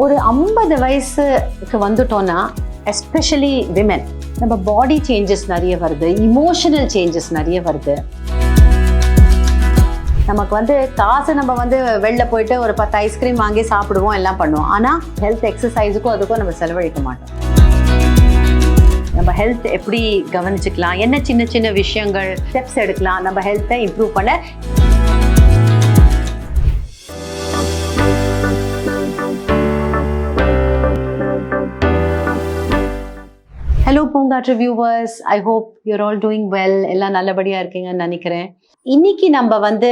ஒரு ஐம்பது வயசுக்கு வந்துட்டோன்னா எஸ்பெஷலி விமென் நம்ம பாடி சேஞ்சஸ் நிறைய வருது இமோஷனல் சேஞ்சஸ் நிறைய வருது. நமக்கு வந்து காசு நம்ம வந்து வெளில போயிட்டு ஒரு பத்து ஐஸ்கிரீம் வாங்கி சாப்பிடுவோம் எல்லாம் பண்ணுவோம். ஆனால் ஹெல்த் எக்ஸசைஸுக்கும் அதுக்கும் நம்ம செலவழிக்க மாட்டோம். நம்ம ஹெல்த் எப்படி கவனிச்சுக்கலாம் என்ன சின்ன சின்ன விஷயங்கள் ஸ்டெப்ஸ் எடுக்கலாம் நம்ம ஹெல்த்தை இம்ப்ரூவ் பண்ண பூங்காற்று viewers I hope your all doing well எல்லாம் நல்லபடியாக இருக்கீங்கன்னு நினைக்கிறேன். இன்னைக்கு நம்ம வந்து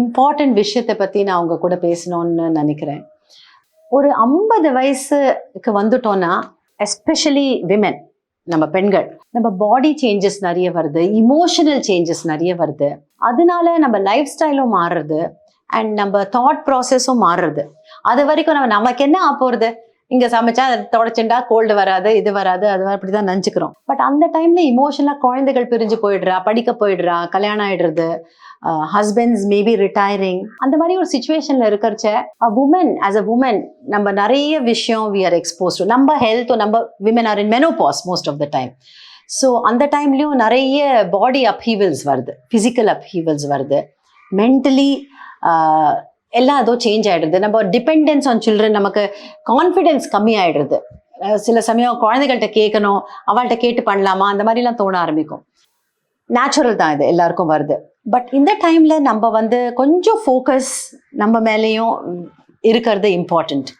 இம்பார்ட்டன்ட் விஷயத்தை பற்றி நான் அவங்க கூட பேசணும்னு நினைக்கிறேன். ஒரு ஐம்பது வயசுக்கு வந்துட்டோன்னா எஸ்பெஷலி விமென் நம்ம பெண்கள் நம்ம பாடி சேஞ்சஸ் நிறைய வருது இமோஷனல் சேஞ்சஸ் நிறைய வருது. அதனால நம்ம லைஃப் ஸ்டைலும் மாறுறது அண்ட் நம்ம தாட் ப்ராசஸும் மாறுறது. அது வரைக்கும் நம்ம நமக்கு என்ன ஆ போகிறது இங்கே சமைச்சா அதை தொடச்சுண்டா கோல்டு வராது இது வராது அது அப்படி தான் நினச்சிக்கிறோம். பட் அந்த டைமில் இமோஷனலாக குழந்தைகள் பிரிஞ்சு போயிடுறா படிக்க போயிடுறா கல்யாணம் ஆயிடுறது ஹஸ்பண்ட்ஸ் மேபி ரிட்டையரிங் அந்த மாதிரி ஒரு சுச்சுவேஷனில் இருக்கிறச்ச a woman as a woman நம்ம நிறைய விஷயம் வி ஆர் எக்ஸ்போஸ் டு நம்ம ஹெல்த் நம்ம women are in menopause most of the time so அந்த டைம்லேயும் நிறைய பாடி அப்ஹீவல்ஸ் வருது ஃபிசிக்கல் அப்ஹீவல்ஸ் வருது. மென்டலி எல்லாம் ஏதோ சேஞ்ச் ஆகிடுது நம்ம டிபெண்டன்ஸ் ஆன் சில்ட்ரன் நமக்கு கான்ஃபிடென்ஸ் கம்மி ஆகிடுது சில சமயம் குழந்தைகள்கிட்ட கேட்கணும் அவள்கிட்ட கேட்டு பண்ணலாமா? அந்த மாதிரிலாம் தோண ஆரம்பிக்கும். நேச்சுரல் தான் இது எல்லாருக்கும் வருது. பட் இந்த டைமில் நம்ம வந்து கொஞ்சம் ஃபோக்கஸ் நம்ம மேலேயும் இருக்கிறது இம்பார்ட்டண்ட்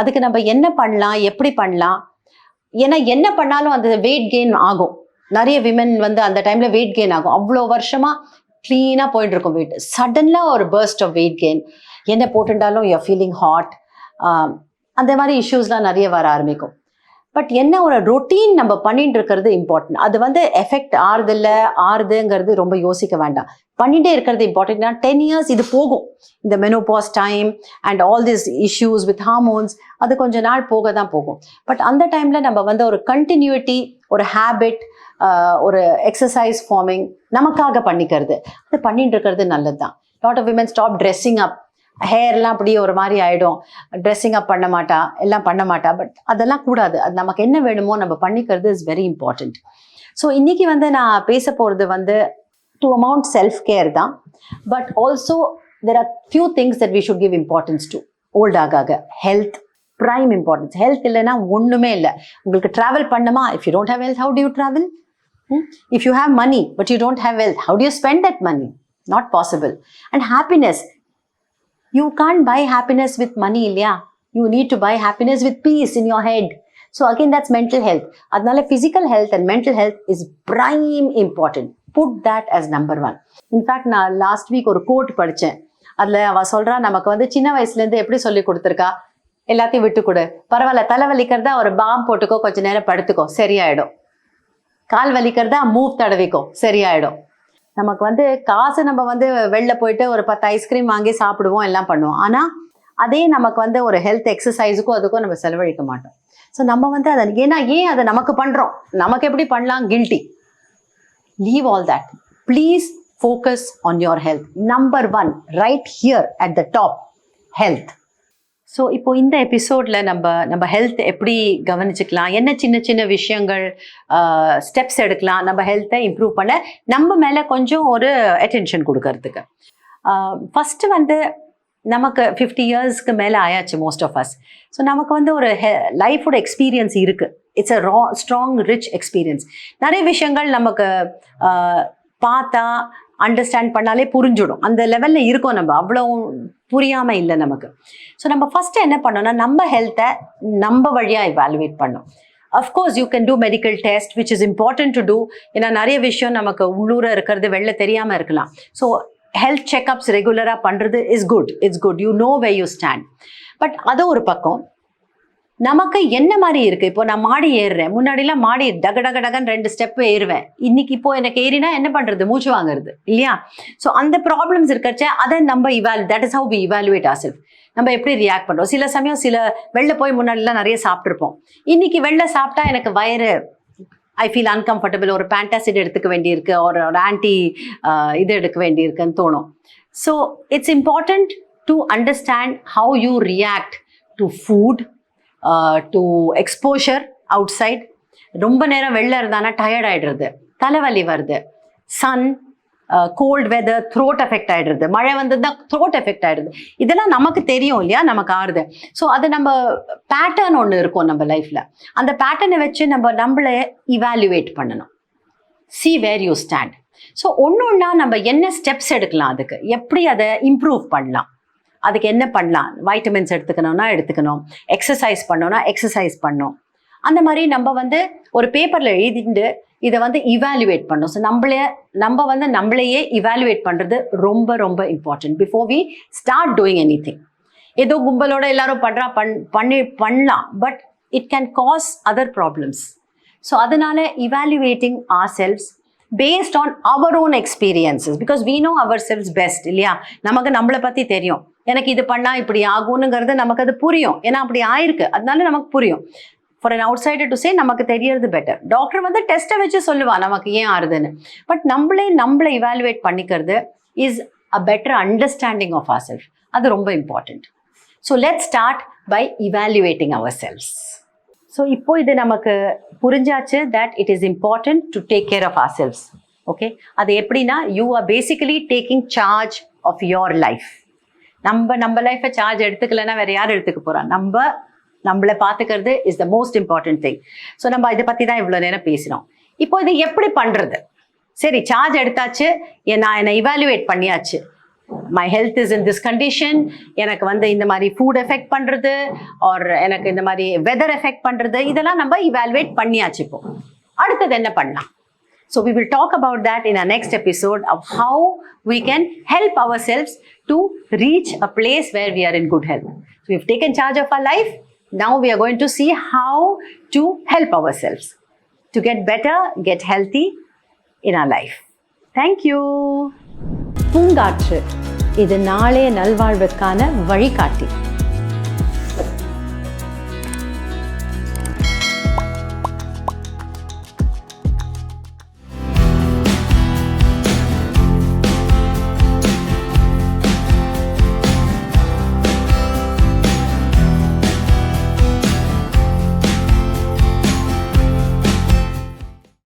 அதுக்கு நம்ம என்ன பண்ணலாம் எப்படி பண்ணலாம்? ஏன்னா என்ன பண்ணாலும் அந்த வெயிட் கெயின் ஆகும். நிறைய விமன் வந்து அந்த டைமில் வெயிட் கெயின் ஆகும். அவ்வளோ வருஷமாக க்ளீனாக போயிட்டு இருக்கும் வெயிட் சடனாக ஒரு பர்ஸ்ட் ஆஃப் வெயிட் கெயின் என்ன போட்டுட்டாலும் யூ ஃபீலிங் ஹாட் அந்த மாதிரி இஷ்யூஸ்லாம் நிறைய வர ஆரம்பிக்கும். பட் என்ன ஒரு ரொட்டீன் நம்ம பண்ணிட்டு இருக்கிறது இம்பார்ட்டன்ட் அது வந்து எஃபெக்ட் ஆறுதில்ல ஆறுதுங்கிறது ரொம்ப யோசிக்க வேண்டாம். பண்ணிகிட்டே இருக்கிறது இம்பார்ட்டன்ட் டென் இயர்ஸ் இது போகும். இந்த menopause time and all this issues with hormones அது கொஞ்ச நாள் போக தான் போகும். பட் அந்த டைமில் நம்ம வந்து ஒரு கண்டினியூட்டி ஒரு ஹேபிட் ஒரு எக்ஸசைஸ் ஃபார்மிங் நமக்காக பண்ணிக்கிறது. அது பண்ணிட்டு இருக்கிறது நல்லது தான் lot of women stop dressing up ஹேர்லாம் அப்படியே ஒரு மாதிரி ஆகிடும் ட்ரெஸ்ஸிங் அப் பண்ண மாட்டா எல்லாம் பண்ண மாட்டா. பட் அதெல்லாம் கூடாது. அது நமக்கு என்ன வேணுமோ நம்ம பண்ணிக்கிறது இஸ் வெரி இம்பார்ட்டண்ட் ஸோ இன்றைக்கி வந்து நான் பேச போகிறது வந்து டு அமௌண்ட் செல்ஃப் கேர் தான். But also there are few things that we should give importance to old ஆக ஆக ஹெல்த் ப்ரைம் இம்பார்ட்டன்ஸ் ஹெல்த் இல்லைன்னா ஒன்றுமே இல்லை. உங்களுக்கு ட்ராவல் பண்ணுமா? If you don't have health how do you travel if you have money but you don't have health how do you spend that money not possible and happiness you can buy happiness with money இல்லையா you need to buy happiness with peace in your head so again that's mental health அதனால physical health and mental health is prime important put that as number one in fact நான் last week ஒரு quote படித்தேன் அதில் அவள் சொல்கிறா நமக்கு வந்து சின்ன வயசுலேருந்து எப்படி சொல்லி கொடுத்துருக்கா? எல்லாத்தையும் விட்டு கொடு. பரவாயில்ல தலை வலிக்கிறதா ஒரு பாம் போட்டுக்கோ கொஞ்ச நேரம் படுத்துக்கோ. சரியாயிடும். கால் வலிக்கிறதா மூவ் தடவிக்கும் சரியாயிடும். நமக்கு வந்து காசு நம்ம வந்து வெளில போயிட்டு ஒரு பத்து ஐஸ்கிரீம் வாங்கி சாப்பிடுவோம் எல்லாம் பண்ணுவோம். ஆனால் அதே நமக்கு வந்து ஒரு ஹெல்த் எக்ஸசைஸுக்கும் அதுக்கும் நம்ம செலவழிக்க மாட்டோம். ஸோ நம்ம வந்து அதை ஏன்னா ஏன் அதை நமக்கு பண்ணுறோம் நமக்கு எப்படி பண்ணலாம்? Guilty leave all that please focus on your health number one right here at the top health so இப்போ இந்த எபிசோடில் நம்ம நம்ம ஹெல்த் எப்படி கவனிச்சுக்கலாம்? என்ன சின்ன சின்ன விஷயங்கள் ஸ்டெப்ஸ் எடுக்கலாம்? நம்ம ஹெல்த்தை இம்ப்ரூவ் பண்ண நம்ம மேலே கொஞ்சம் ஒரு அட்டென்ஷன் கொடுக்கறதுக்கு. ஃபஸ்ட்டு வந்து நமக்கு ஃபிஃப்டி இயர்ஸ்க்கு மேலே ஆயாச்சு மோஸ்ட் ஆஃப் அஸ் ஸோ நமக்கு வந்து ஒரு ஹெ லைஃபோட எக்ஸ்பீரியன்ஸ் இருக்குது it's a raw strong rich experience நிறைய விஷயங்கள் நமக்கு பார்த்தா அண்டர்ஸ்டாண்ட் பண்ணாலே புரிஞ்சிடும். அந்த லெவலில் இருக்கோம் நம்ம. அவ்வளோ புரியாமல் இல்லை நமக்கு. ஸோ நம்ம ஃபஸ்ட்டு என்ன பண்ணோம்னா நம்ம ஹெல்த்தை நம்ம வழியாக இவாலுவேட் பண்ணோம். Of course you can do medical test which is important to do ஏன்னா நிறைய விஷயம் நமக்கு உள்ளூர இருக்கிறது வெளில தெரியாமல் இருக்கலாம். ஸோ ஹெல்த் செக்அப்ஸ் ரெகுலராக பண்ணுறது is good it's good you know where you stand but அது ஒரு பக்கம். நமக்கு என்ன மாதிரி இருக்கு? இப்போ நான் மாடி ஏறுறேன். முன்னாடிலாம் மாடி டக டக டகன்னு ரெண்டு ஸ்டெப் ஏறுவேன். இன்னைக்கு இப்போ எனக்கு ஏறினா என்ன பண்றது? மூச்சு வாங்குறது இல்லையா? ஸோ அந்த ப்ராப்ளம்ஸ் இருக்கிறச்ச அதை நம்ம இவால் that is how we evaluate our self நம்ம எப்படி ரியாக்ட் பண்றோம்? சில சமயம் சில வெளில போய் முன்னாடிலாம் நிறைய சாப்பிட்ருப்போம் இன்னைக்கு வெளில சாப்பிட்டா எனக்கு வயிறு ஐ ஃபீல் அன்கம்ஃபர்டபுள் ஒரு பேண்டாசிட் எடுத்துக்க வேண்டியிருக்கு. ஒரு ஒரு ஆன்டி இது எடுக்க வேண்டியிருக்குன்னு தோணும். So it's important to understand how you react to food to exposure outside ரொம்ப நேரம் வெளில இருந்தானா டயர்ட் ஆகிடுறது தலைவலி வருது. Sun cold weather throat effect ஆகிடுறது மழை வந்ததுன்னா த்ரோட் எஃபெக்ட் ஆகிடுது இதெல்லாம் நமக்கு தெரியும் இல்லையா? நமக்கு ஆறுது. ஸோ அது நம்ம பேட்டர்ன் ஒன்று இருக்கும் நம்ம லைஃப்பில் அந்த பேட்டர்னை வச்சு நம்ம நம்மளை இவாலுவேட் பண்ணணும். See where you stand so ஒன்று ஒன்றா நம்ம என்ன ஸ்டெப்ஸ் எடுக்கலாம் அதுக்கு? எப்படி அதை இம்ப்ரூவ் பண்ணலாம்? அதுக்கு என்ன பண்ணலாம்? வைட்டமின்ஸ் எடுத்துக்கணும்னா எடுத்துக்கணும். எக்ஸசைஸ் பண்ணோம்னா எக்ஸசைஸ் பண்ணணும் அந்த மாதிரி நம்ம வந்து ஒரு பேப்பரில் எழுதிட்டு இதை வந்து இவாலுவேட் பண்ணும். ஸோ நம்மளே நம்ம வந்து நம்மளையே இவாலுவேட் பண்ணுறது ரொம்ப ரொம்ப important before we start doing anything ஏதோ கும்பலோட எல்லாரும் பண்ணுறா பண் பண்ணி பண்ணலாம். But it can cause other problems so அதனால evaluating ourselves based on our own experiences because we know ourselves best இல்லையா? நமக்கு நம்மளை பற்றி தெரியும். எனக்கு இது பண்ணால் இப்படி ஆகும்னுங்கிறது நமக்கு அது புரியும். ஏன்னா அப்படி ஆயிருக்கு. அதனால நமக்கு புரியும். For an outsider to say நமக்கு தெரியறது பெட்டர் டாக்டர் வந்து டெஸ்ட்டை வச்சு சொல்லுவா நமக்கு ஏன் ஆறுதுன்னு. பட் நம்மளே நம்மளை இவாலுவேட் பண்ணிக்கிறது is a better understanding of our self அது ரொம்ப important so let start by evaluating ourselves so இப்போ இது நமக்கு புரிஞ்சாச்சு that it is important to take care of ourselves okay அது எப்படின்னா you are basically taking charge of your life நம்ம நம்ம லைஃப்பை சார்ஜ் எடுத்துக்கலைன்னா வேற யார் எடுத்துக்க போறா? நம்ம நம்மளை பார்த்துக்கிறது is the most important thing so நம்ம இதை பற்றி தான் இவ்வளோ நேரம் பேசினோம். இப்போ இது எப்படி பண்ணுறது சரி சார்ஜ் எடுத்தாச்சு. நான் என்னை இவாலுவேட் பண்ணியாச்சு. My health is in this condition எனக்கு வந்து இந்த மாதிரி ஃபுட் எஃபெக்ட் பண்ணுறது ஆர் எனக்கு இந்த மாதிரி வெதர் எஃபெக்ட் பண்ணுறது இதெல்லாம் நம்ம இவாலுவேட் பண்ணியாச்சு இப்போ. அடுத்தது என்ன பண்ணலாம்? So we will talk about that in our next episode of how we can help ourselves to reach a place where we are in good health. So we've taken charge of our life. Now we are going to see how to help ourselves to get better, get healthy in our life. Thank you. பூங்காற்று இது நாளைய நல்வாழ்வுக்கான வழிகாட்டி